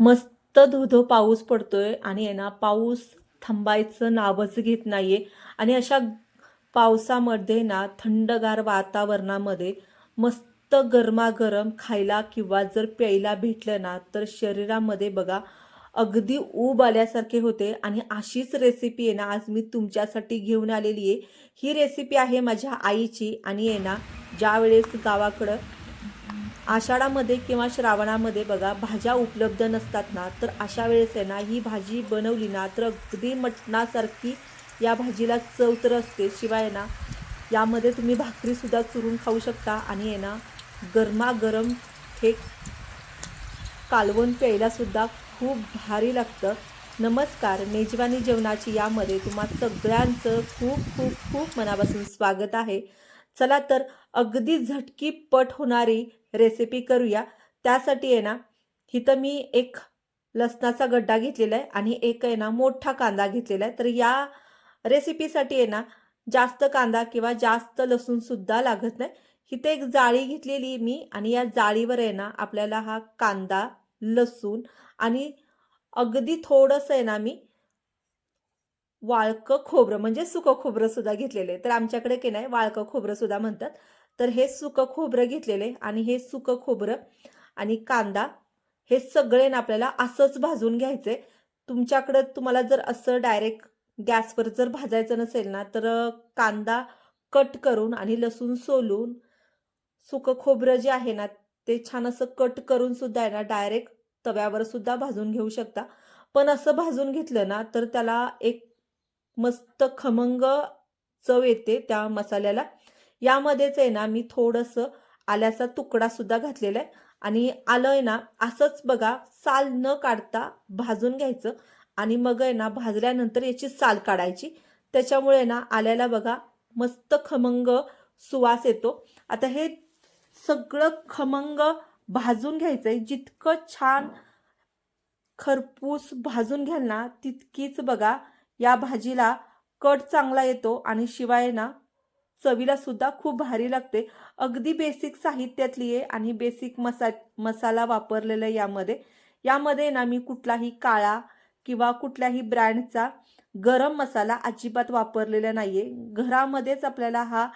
मस्त धोधो पाऊस पडतोय आणि आहे ना पाऊस थांबायचं नावच घेत नाहीये. आणि अशा पावसामध्ये ना थंडगार वातावरणामध्ये मस्त गरमागरम खायला किंवा जर प्यायला भेटलं ना तर शरीरामध्ये बघा अगदी ऊब आल्यासारखे होते. आणि अशीच रेसिपी आहे ना आज मी तुमच्यासाठी घेऊन आलेली आहे ही रेसिपी आहे माझ्या आईची आणि आहे ना ज्यावेळेस गावाकडं आषाढामध्ये किंवा श्रावणामध्ये बघा भाज्या उपलब्ध नसतात ना तर अशा वेळेस आहे ना ही भाजी बनवली ना तर अगदी मटणासारखी या भाजीला चव तर असते. शिवाय ना यामध्ये तुम्ही भाकरीसुद्धा चुरून खाऊ शकता आणि आहे ना गरमागरम हे कालवण प्यायलासुद्धा खूप भारी लागतं. नमस्कार मेजवानी जेवणाची यामध्ये तुम्हा सगळ्यांचं खूप खूप खूप मनापासून स्वागत आहे. चला तर अगदी झटकी पट होणारी रेसिपी करूया. त्यासाठी आहे ना इथं मी एक लसणाचा गड्डा घेतलेला आहे आणि एक आहे ना मोठा कांदा घेतलेला आहे. तर या रेसिपीसाठी आहे ना जास्त कांदा किंवा जास्त लसूणसुद्धा लागत नाही. इथे एक जाळी घेतलेली मी आणि या जाळीवर आहे ना आपल्याला हा कांदा लसूण आणि अगदी थोडंसं आहे ना मी वाळकं खोबरं म्हणजे सुकं खोबरं सुद्धा घेतलेलं आहे. तर आमच्याकडे की नाही वाळकं खोबरं सुद्धा म्हणतात. तर हे सुकं खोबरं घेतलेले आणि हे सुकं खोबरं आणि कांदा हे सगळे ना आपल्याला असंच भाजून घ्यायचे तुमच्याकडं तुम्हाला जर असं डायरेक्ट गॅसवर जर भाजायचं नसेल ना तर कांदा कट करून आणि लसूण सोलून सुकं खोबरं जे आहे ना ते छान असं कट करून सुद्धा आहे ना डायरेक्ट तव्यावर सुद्धा भाजून घेऊ शकता. पण असं भाजून घेतलं ना तर त्याला एक मस्त खमंग चव येते त्या मसाल्याला. यामध्येच आहे ना मी थोडंसं आल्याचा तुकडा सुद्धा घातलेला आहे आणि आलं आहे ना असंच बघा साल न काढता भाजून घ्यायचं. आणि मग आहे ना भाजल्यानंतर याची साल काढायची. त्याच्यामुळे ना आल्याला बघा मस्त खमंग सुवास येतो. आता हे सगळं खमंग भाजून घ्यायचं आहे जितकं छान खरपूस भाजून घ्याल ना तितकीच बघा या भाजीला कट चांगला येतो. आणि शिवाय ना चवीला सुद्धा खूप भारी लागते. अगदी बेसिक साहित्यातली आहे आणि बेसिक मसा मसाला वापरलेला आहे यामध्ये. यामध्ये ना मी कुठलाही काळा किंवा कुठल्याही ब्रँडचा गरम मसाला अजिबात वापरलेला नाही आहे घरामध्येच आपल्याला हा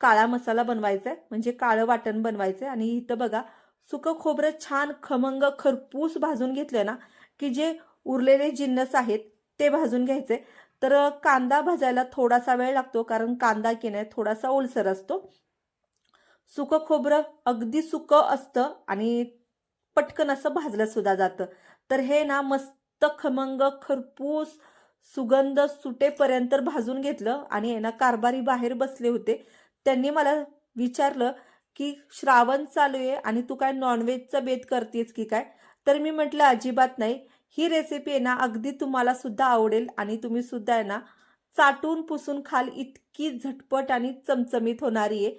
काळा मसाला बनवायचा आहे. म्हणजे काळं वाटण बनवायचं आहे आणि इथं बघा सुकं खोबरं छान खमंग खरपूस भाजून घेतलं ना की जे उरलेले जिन्नस आहेत ते भाजून घ्यायचे तर कांदा भाजायला थोडासा वेळ लागतो कारण कांदा की नाही थोडासा ओलसर असतो. सुकं खोबरं अगदी सुकं असतं आणि पटकन असं भाजलं सुद्धा जातं. तर हे ना मस्त खमंग खरपूस सुगंध सुटेपर्यंत भाजून घेतलं आणि हे ना कारभारी बाहेर बसले होते. त्यांनी मला विचारलं की श्रावण चालू आहे आणि तू काय नॉनव्हेजचा बेत करतेस की काय? तर मी म्हटलं अजिबात नाही. ही रेसिपी आहे ना अगदी तुम्हाला सुद्धा आवडेल आणि तुम्ही सुद्धा आहे ना चाटून पुसून खाल इतकी झटपट आणि चमचमीत होणारी आहे.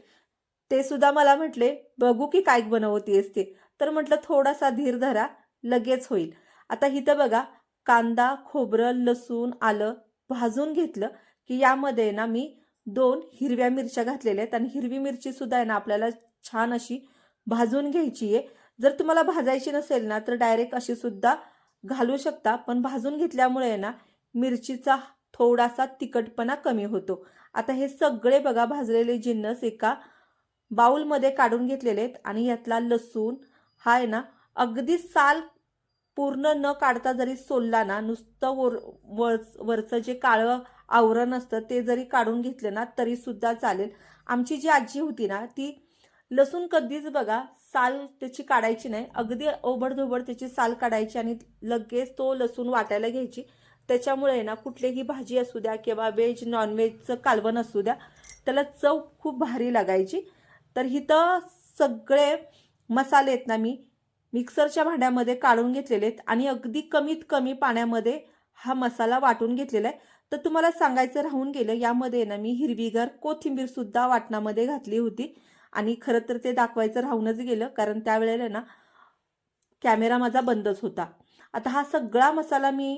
ते सुद्धा मला म्हटले बघू की काय बनवती ते. तर म्हटलं थोडासा धीर धरा लगेच होईल. आता इथं बघा कांदा खोबरं लसूण आलं भाजून घेतलं की यामध्ये ना मी दोन हिरव्या मिरच्या घातलेल्या आहेत आणि हिरवी मिरची सुद्धा आहे ना आपल्याला छान अशी भाजून घ्यायची आहे. जर तुम्हाला भाजायची नसेल ना तर डायरेक्ट अशी सुद्धा घालू शकता पण भाजून घेतल्यामुळे ना मिरचीचा थोडासा तिखटपणा कमी होतो. आता हे सगळे बघा भाजलेले जिन्नस एका बाऊलमध्ये काढून घेतलेले आहेत आणि यातला लसूण हा आहे ना अगदी साल पूर्ण न काढता जरी सोलला ना नुसतं वर वर वरचं जे काळं आवरण असतं ते जरी काढून घेतलं ना तरी सुद्धा चालेल. आमची जी आजी होती ना ती लसूण कधीच बघा साल त्याची काढायची नाही. अगदी ओबडधोबड त्याची साल काढायची आणि लगेच तो लसूण वाटायला घ्यायची. त्याच्यामुळे ना कुठलीही भाजी असू द्या किंवा व्हेज नॉनव्हेजचं कालवण असू द्या त्याला चव खूप भारी लागायची. तर इथं सगळे मसाले आहेत ना मी मिक्सरच्या भांड्यामध्ये काढून घेतलेले आहेत आणि अगदी कमीत कमी पाण्यामध्ये हा मसाला वाटून घेतलेला आहे. तर तुम्हाला सांगायचं राहून गेलं यामध्ये ना मी हिरवीगार कोथिंबीरसुद्धा वाटणामध्ये घातली होती. आणि खरं तर ते दाखवायचं राहूनच गेलं कारण त्यावेळेला ना कॅमेरा माझा बंदच होता. आता हा सगळा मसाला मी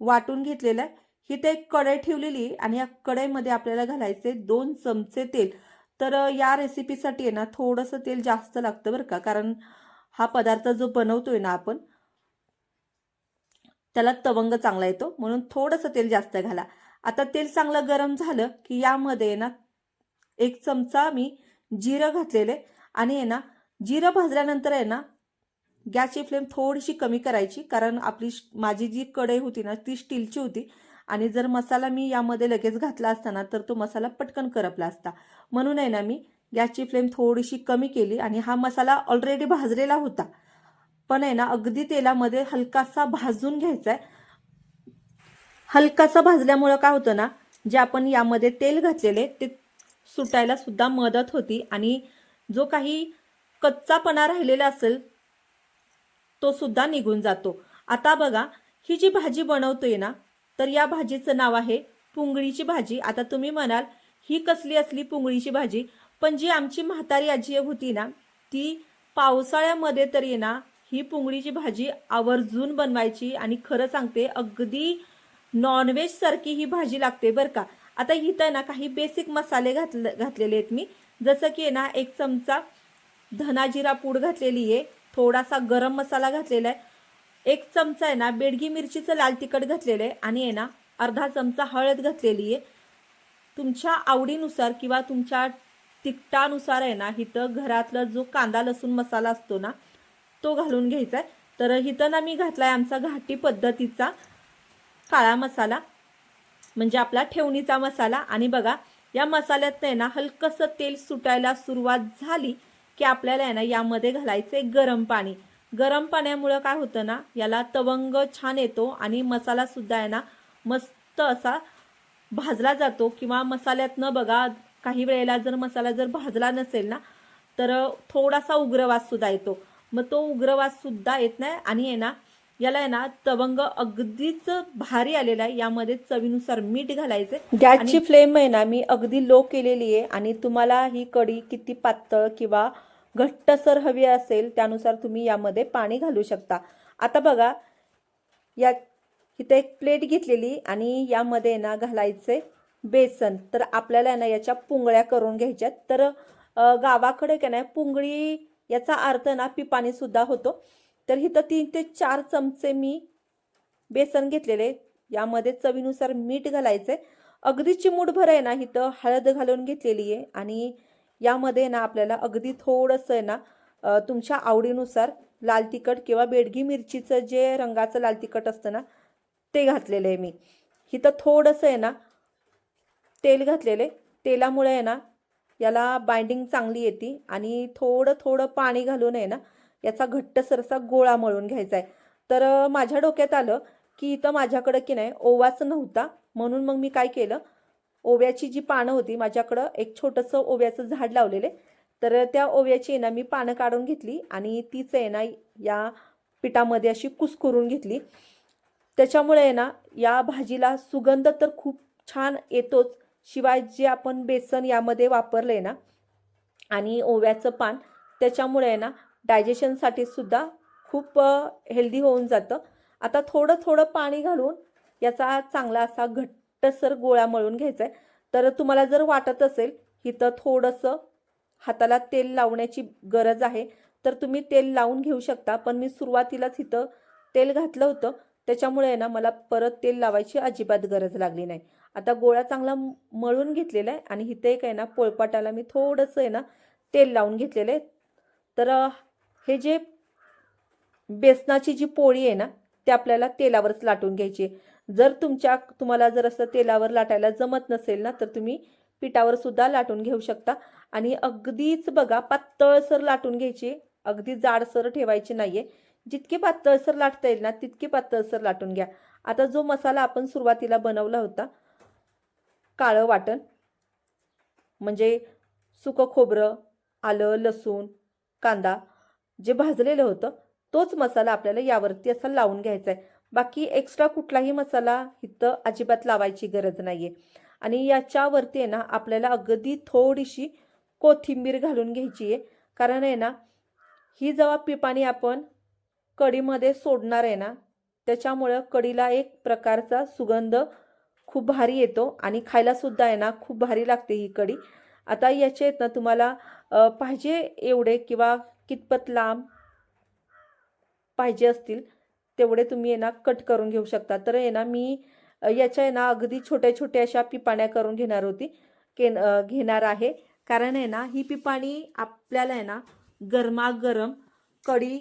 वाटून घेतलेला आहे. ही ते एक कढई ठेवलेली आणि या कढईमध्ये आपल्याला घालायचे दोन चमचे तेल. तर या रेसिपीसाठी आहे ना थोडंसं तेल जास्त लागतं बरं का कारण हा पदार्थ जो बनवतोय ना आपण त्याला तवंग चांगला येतो म्हणून थोडंसं तेल जास्त घाला. आता तेल चांगलं गरम झालं की यामध्ये ना एक चमचा मी जिरं घातलेले आणि आहे ना जिरं भाजल्यानंतर आहे ना गॅसची फ्लेम थोडीशी कमी करायची कारण आपली माझी जी कढई होती ना ती स्टीलची होती आणि जर मसाला मी यामध्ये लगेच घातला असता ना तर तो मसाला पटकन करपला असता. म्हणून आहे ना मी गॅसची फ्लेम थोडीशी कमी केली आणि हा मसाला ऑलरेडी भाजलेला होता. पण आहे ना अगदी तेलामध्ये हलकासा भाजून घ्यायचा आहे हलकासा भाजल्यामुळं काय होतं ना जे आपण यामध्ये तेल घातलेले ते सुटायला सुद्धा मदत होती. आणि जो काही कच्चापणा राहिलेला असेल तो सुद्धा निघून जातो. आता बघा ही जी भाजी बनवतोय ना तर या भाजीचं नाव आहे पुंगळीची भाजी. आता तुम्ही म्हणाल ही कसली असली पुंगळीची भाजी? पण जी आमची म्हातारी आजी होती ना ती पावसाळ्यामध्ये तरी ना ही पुंगळीची भाजी आवर्जून बनवायची. आणि खरं सांगते अगदी नॉनव्हेज सारखी ही भाजी लागते बरं का. आता इथं ना काही बेसिक मसाले घातले घातलेले आहेत मी. जसं की आहे ना एक चमचा धना जिरा पूड घातलेली आहे. थोडासा गरम मसाला घातलेला आहे. एक चमचा आहे ना बेडगी मिरचीचं लाल तिखट घातलेलं आहे. आणि आहे ना अर्धा चमचा हळद घातलेली आहे. तुमच्या आवडीनुसार किंवा तुमच्या तिखटानुसार आहे ना इथं घरातला जो कांदा लसूण मसाला असतो ना तो घालून घ्यायचा आहे. तर इथं ना मी घातला आहे आमचा घाटी पद्धतीचा काळा मसाला. म्हणजे आपला ठेवणीचा मसाला. आणि बघा या मसाल्यात आहे ना हलकंसं तेल सुटायला सुरुवात झाली की आपल्याला आहे ना यामध्ये घालायचे गरम पाणी. गरम पाण्यामुळं काय होतं ना याला तवंग छान येतो आणि मसाला सुद्धा आहे ना मस्त असा भाजला जातो. किंवा मसाल्यातनं बघा काही वेळेला जर मसाला जर भाजला नसेल ना तर थोडासा उग्रवास सुद्धा येतो. मग तो उग्रवास सुद्धा येत नाही आणि आहे ना याला आहे ना तवंग अगदीच भारी आलेला आहे. यामध्ये चवीनुसार मीठ घालायचे गॅसची फ्लेम आहे ना मी अगदी लो केलेली आहे. आणि तुम्हाला ही कढी किती पातळ किंवा घट्टसर हवी असेल त्यानुसार तुम्ही यामध्ये पाणी घालू शकता. आता बघा या इथे एक प्लेट घेतलेली आणि यामध्ये ना घालायचे बेसन. तर आपल्याला ना याच्या पुंगळ्या करून घ्यायच्यात तर गावाकडे काय नाही पुंगळी याचा अर्थ ना पिपाणी सुद्धा होतो. तर इथं तीन ते चार चमचे मी बेसन घेतलेले यामध्ये चवीनुसार मीठ घालायचे अगदी चिमूटभर आहे ना इथं हळद घालून घेतलेली आहे. आणि यामध्ये ना आपल्याला अगदी थोडंसं आहे ना तुमच्या आवडीनुसार लाल तिखट किंवा बेडगी मिरचीचं जे रंगाचं लाल तिखट असतं ना ते घातलेलं आहे मी. इथं थोडंसं आहे ना तेल घातलेले तेलामुळे आहे ना याला बाइंडिंग चांगली येते. आणि थोडं थोडं पाणी घालून आहे ना याचा घट्ट सरसा गोळा मळून घ्यायचा आहे. तर माझ्या डोक्यात आलं की इथं माझ्याकडं की नाही ओवाच नव्हता. म्हणून मग मी काय केलं ओव्याची जी पानं होती माझ्याकडं एक छोटंसं ओव्याचं झाड लावलेले तर त्या ओव्याची आहे ना मी पानं काढून घेतली आणि तीच आहे ना या पिठामध्ये अशी कुस्करून घेतली. त्याच्यामुळे आहे ना या भाजीला सुगंध तर खूप छान येतोच. शिवाय जे आपण बेसन यामध्ये वापरले ना आणि ओव्याचं पान त्याच्यामुळे आहे ना डायजेशनसाठी सुद्धा खूप हेल्दी होऊन जातं. आता थोडं थोडं पाणी घालून याचा चांगला असा घट्टसर गोळा मळून घ्यायचा आहे तर तुम्हाला जर वाटत असेल इथं थोडंसं हाताला तेल लावण्याची गरज आहे तर तुम्ही तेल लावून घेऊ शकता. पण मी सुरुवातीलाच इथं तेल घातलं होतं. त्याच्यामुळे आहे ना मला परत तेल लावायची अजिबात गरज लागली नाही. आता गोळा चांगला मळून घेतलेला आहे आणि इथे एक आहे ना पोळपाटाला मी थोडंसं आहे ना तेल लावून घेतलेलं आहे तर हे जे बेसनाची जी पोळी आहे ना ते आपल्याला तेलावरच लाटून घ्यायची आहे. जर तुमच्या तुम्हाला जर असं तेलावर लाटायला जमत नसेल ना तर तुम्ही पिठावर सुद्धा लाटून घेऊ शकता. आणि अगदीच बघा पातळसर लाटून घ्यायची अगदी जाडसर ठेवायची नाही आहे जितके पातळसर लाटता येईल ना तितके पातळसर लाटून घ्या. आता जो मसाला आपण सुरुवातीला बनवला होता काळं वाटण म्हणजे सुकं खोबरं आलं लसूण कांदा जे भाजलेलं होतं तोच मसाला आपल्याला यावरती असा लावून घ्यायचा आहे बाकी एक्स्ट्रा कुठलाही मसाला इथं अजिबात लावायची गरज नाही आहे आणि याच्यावरती आहे ना आपल्याला अगदी थोडीशी कोथिंबीर घालून घ्यायची आहे कारण आहे ना ही जेव्हा पिपाणी आपण कढीमध्ये सोडणार आहे ना त्याच्यामुळं कढीला एक प्रकारचा सुगंध खूप भारी येतो आणि खायलासुद्धा आहे ना खूप भारी लागते ही कढी. आता याचे आहेत ना तुम्हाला पाहिजे एवढे किंवा कितपत लांब पाहिजे असतील तेवढे तुम्ही आहे ना कट करून घेऊ शकता. तर आहे ना मी याच्या आहे ना अगदी छोट्या छोट्या अशा पिपाण्या करून घेणार होती. के घेणार आहे. कारण आहे ना ही पिपाणी आपल्याला आहे ना गरमागरम कढी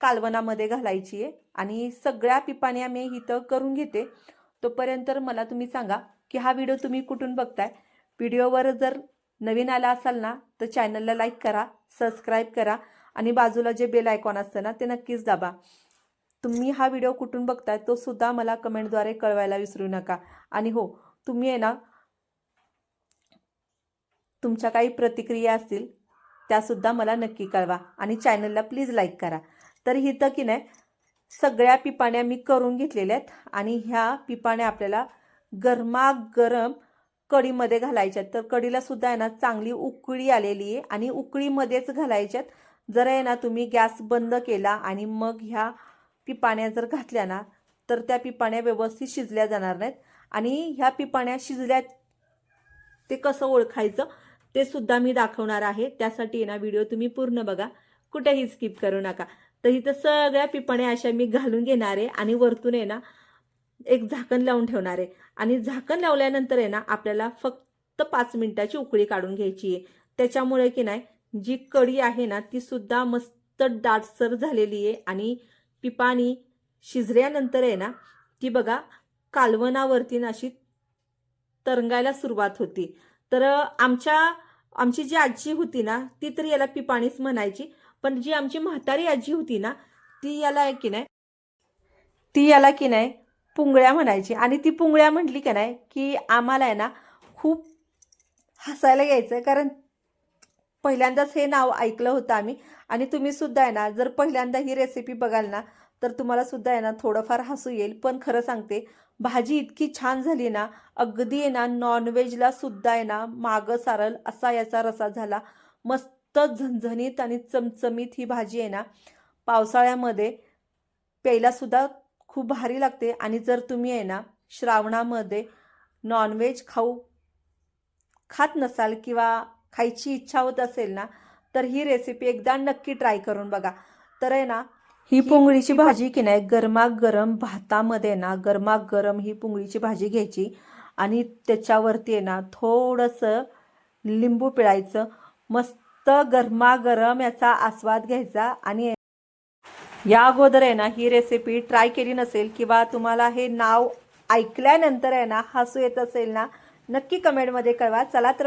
कालवणामध्ये घालायची आहे. आणि सगळ्या पिपाण्या मी इथं करून घेते. तोपर्यंत मला तुम्ही सांगा की हा व्हिडिओ तुम्ही कुठून बघताय? व्हिडिओवर जर नवीन आला असाल ना तर चॅनलला लाईक करा सबस्क्राईब करा आणि बाजूला जे बेल आयकॉन असतं ना ते नक्कीच दाबा. तुम्ही हा व्हिडिओ कुठून बघताय तो सुद्धा मला कमेंटद्वारे कळवायला विसरू नका. आणि हो तुम्ही आहे ना तुमच्या काही प्रतिक्रिया असतील त्यासुद्धा मला नक्की कळवा आणि चॅनलला प्लीज लाईक करा. तर इथं की नाही सगळ्या पिपाण्या मी करून घेतलेल्या आहेत आणि ह्या पिपाण्या आपल्याला गरमागरम कढीमध्ये घालायच्यात. तर कढीला सुद्धा आहे ना चांगली उकळी आलेली आहे आणि उकळीमध्येच घालायच्यात. जर आहे ना तुम्ही गॅस बंद केला आणि मग ह्या पिपाण्या जर घातल्या ना तर त्या पिपाण्या व्यवस्थित शिजल्या जाणार नाहीत. आणि ह्या पिपाण्या शिजल्या ते कसं ओळखायचं ते सुद्धा मी दाखवणार आहे. त्यासाठी आहे ना व्हिडिओ तुम्ही पूर्ण बघा. कुठेही स्किप करू नका. तर इथं सगळ्या पिपाण्या अशा मी घालून घेणार आहे आणि वरतून आहे ना एक झाकण लावून ठेवणार आहे. आणि झाकण लावल्यानंतर आहे ना आपल्याला फक्त पाच मिनिटाची उकळी काढून घ्यायची आहे. त्याच्यामुळे की नाही जी कढी आहे ना ती सुद्धा मस्त दाटसर झालेली आहे. आणि पिपाणी शिजल्यानंतर आहे ना ती बघा कालवणावरती ना अशी तरंगायला सुरुवात होती. तर आमच्या आमची जी आजी होती ना ती तर याला पिपाणीच म्हणायची. पण जी आमची म्हातारी आजी होती ना ती याला आहे की नाही ती याला की नाही पुंगळ्या म्हणायची. आणि ती पुंगळ्या म्हटली की नाही की आम्हाला आहे ना खूप हसायला यायचं कारण पहिल्यांदाच हे नाव ऐकलं होतं आम्ही. आणि तुम्ही सुद्धा आहे ना जर पहिल्यांदा ही रेसिपी बघाल ना तर तुम्हाला सुद्धा आहे ना थोडंफार हसू येईल. पण खरं सांगते भाजी इतकी छान झाली ना अगदी आहे ना नॉनव्हेजला सुद्धा आहे ना मागं सारल असा याचा रसा झाला. मस्त झणझणीत आणि चमचमीत ही भाजी आहे ना पावसाळ्यामध्ये प्यायला सुद्धा खूप भारी लागते. आणि जर तुम्ही आहे ना श्रावणामध्ये नॉनव्हेज खाऊ खात नसाल किंवा खायची इच्छा होत असेल ना तर ही रेसिपी एकदा नक्की ट्राय करून बघा. तर आहे ना ही पुंगळीची भाजी की नाही गरमागरम भातामध्ये ना गरमागरम ही पुंगळीची भाजी घ्यायची. आणि त्याच्यावरती आहे ना थोडंसं लिंबू पिळायचं मस्त गरमागरम याचा आस्वाद घ्यायचा. आणि या अगोदर आहे ना ही रेसिपी ट्राय केली नसेल किंवा तुम्हाला हे नाव ऐकल्यानंतर आहे ना हसू येत असेल ना नक्की कमेंटमध्ये कळवा. चला तर मग